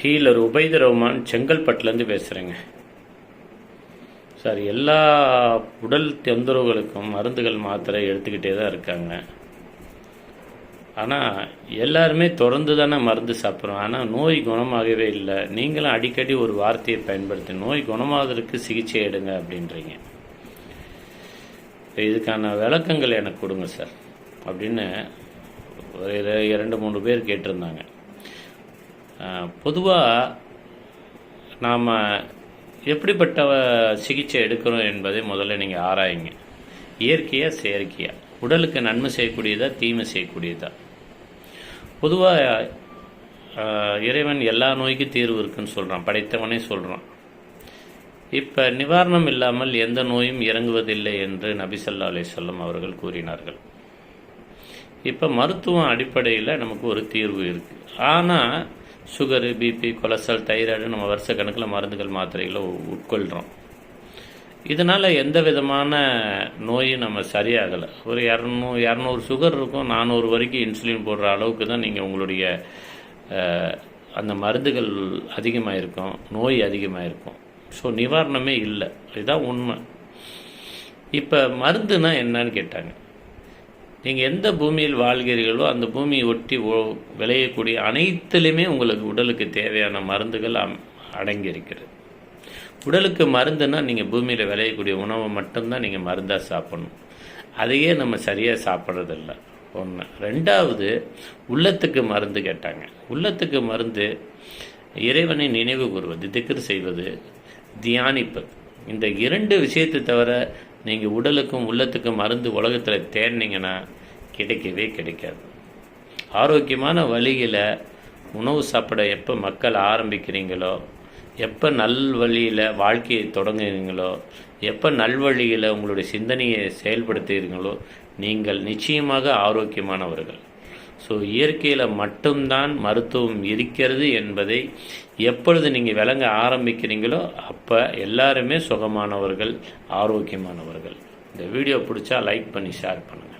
Healer உபைத Rahman செங்கல்பட்டுலேருந்து பேசுகிறேங்க sir எல்லா உடல் தொந்தரவுகளுக்கும் மருந்துகள் மாத்திரை எடுத்துக்கிட்டே தான் இருக்காங்க. ஆனால் எல்லாருமே தொடர்ந்து தானே மருந்து சாப்பிட்றோம். ஆனால் நோய் குணமாகவே இல்லை. நீங்களும் அடிக்கடி ஒரு வார்த்தையை பயன்படுத்தி நோய் குணமாவதற்கு சிகிச்சை எடுங்க அப்படின்றீங்க. இதுக்கான விளக்கங்கள் எனக்கு கொடுங்க சார். அப்படின்னு ஒரு இரண்டு மூணு பேர் கேட்டிருந்தாங்க. பொதுவாக நாம் எப்படிப்பட்ட சிகிச்சை எடுக்கிறோம் என்பதை முதல்ல நீங்கள் ஆராயுங்க. இயற்கையாக செயற்கையாக உடலுக்கு நன்மை செய்யக்கூடியதா தீமை செய்யக்கூடியதா. பொதுவாக இறைவன் எல்லா நோய்க்கும் தீர்வு இருக்குன்னு சொல்கிறான் படைத்தவனே சொல்கிறான் இப்போ நிவாரணம் இல்லாமல் எந்த நோயும் இறங்குவதில்லை என்று நபிசல்லா ஸல்லல்லாஹு அவர்கள் கூறினார்கள். இப்போ மருத்துவம் அடிப்படையில் நமக்கு ஒரு தீர்வு இருக்குது ஆனால் சுகரு பிபி கொலஸ்ட்ரால் தைராய்டு நம்ம வருஷ கணக்கில் மருந்துகள் மாத்திரைகளை உட்கொள்கிறோம் இதனால் எந்த விதமான நோயும் நம்ம சரியாகலை. ஒரு இரநூ இரநூறு சுகர் இருக்கும் நானூறு வரைக்கும் இன்சுலின் போடுற அளவுக்கு தான் நீங்கள் உங்களுடைய அந்த மருந்துகள் அதிகமாக இருக்கும் நோய் அதிகமாக இருக்கும் ஸோ நிவாரணமே இல்லை. இதுதான் உண்மை. இப்போ மருந்துனா என்னன்னு கேட்டாங்க. நீங்கள் எந்த பூமியில் வாழ்கிறீர்களோ அந்த பூமியை ஒட்டி ஓ- விளையக்கூடிய அனைத்துலேயுமே உங்களுக்கு உடலுக்கு தேவையான மருந்துகள் அம்- அடங்கியிருக்கிறது. உடலுக்கு மருந்துன்னா நீங்கள் பூமியில் விளையக்கூடிய உணவை மட்டும்தான் நீங்கள் மருந்தாக சாப்பிடணும். அதையே நம்ம சரியாக சாப்பிட்றதில்ல. ஒன்று ரெண்டாவது உள்ளத்துக்கு மருந்து கேட்டாங்க. உள்ளத்துக்கு மருந்து இறைவனை நினைவு கூறுவது திக்கர் செய்வது தியானிப்பது. இந்த இரண்டு விஷயத்தை தவிர நீங்கள் உடலுக்கும் உள்ளத்துக்கும் மருந்து உலகத்தில் தேடினீங்கன்னா கிடைக்கவே கிடைக்காது. ஆரோக்கியமான வழியில் உணவு சாப்பிட எப்போ மக்கள் ஆரம்பிக்கிறீங்களோ எப்போ நல் வழியில் வாழ்க்கையை தொடங்குறீங்களோ எப்போ நல்வழியில் உங்களுடைய சிந்தனையை செயல்படுத்துகிறீங்களோ நீங்கள் நிச்சயமாக ஆரோக்கியமானவர்கள். ஸோ இயற்கையில் மட்டும்தான் மருத்துவம் இருக்கிறது என்பதை எப்பொழுது நீங்கள் விளங்க ஆரம்பிக்கிறீங்களோ அப்போ எல்லாருமே சுகமானவர்கள் ஆரோக்கியமானவர்கள். இந்த வீடியோ பிடிச்சா லைக் பண்ணி ஷேர் பண்ணுங்கள்